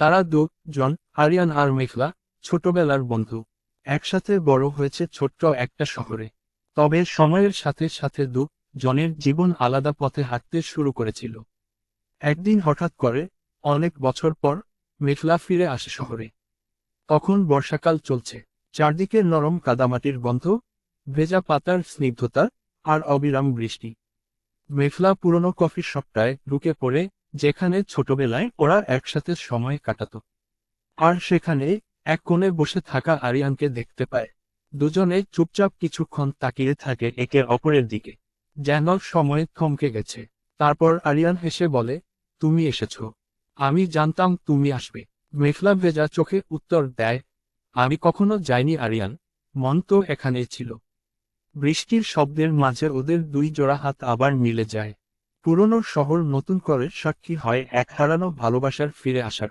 তারা দুজন আরিয়ান আর মেঘলা, ছোটবেলার বন্ধু। একসাথে বড় হয়েছে ছোট্ট একটা শহরে। তবে সময়ের সাথে সাথে দু জনের জীবন আলাদা পথে হাঁটতে শুরু করেছিল। একদিন হঠাৎ করে, অনেক বছর পর, মেঘলা ফিরে আসে শহরে। তখন বর্ষাকাল চলছে। চারদিকে নরম কাদামাটির গন্ধ, ভেজা পাতার স্নিগ্ধতা আর অবিরাম বৃষ্টি। মেঘলা পুরনো কফি শপটায় ঢুকে পড়ে যেখানে ছোটবেলায় ওরা একসাথে সময় কাটাত। আর সেখানে এক কোণে বসে থাকা আরিয়ানকে দেখতে পায়। দুজনে চুপচাপ কিছুক্ষণ তাকিয়ে থাকে একে অপরের দিকে। যেন সময় থমকে গেছে। তারপর আরিয়ান হেসে বলে, তুমি এসেছ। আমি জানতাম তুমি আসবে। মেঘলা ভেজা চোখে উত্তর দেয়, আমি কখনো যাইনি আরিয়ান। মন তো এখানেই ছিল। বৃষ্টির শব্দের মাঝে ওদের দুই জোড়া হাত আবার মিলে যায়। পুরনো শহর নতুন করে সাক্ষী হয় এক হারানো ভালোবাসার ফিরে আসার।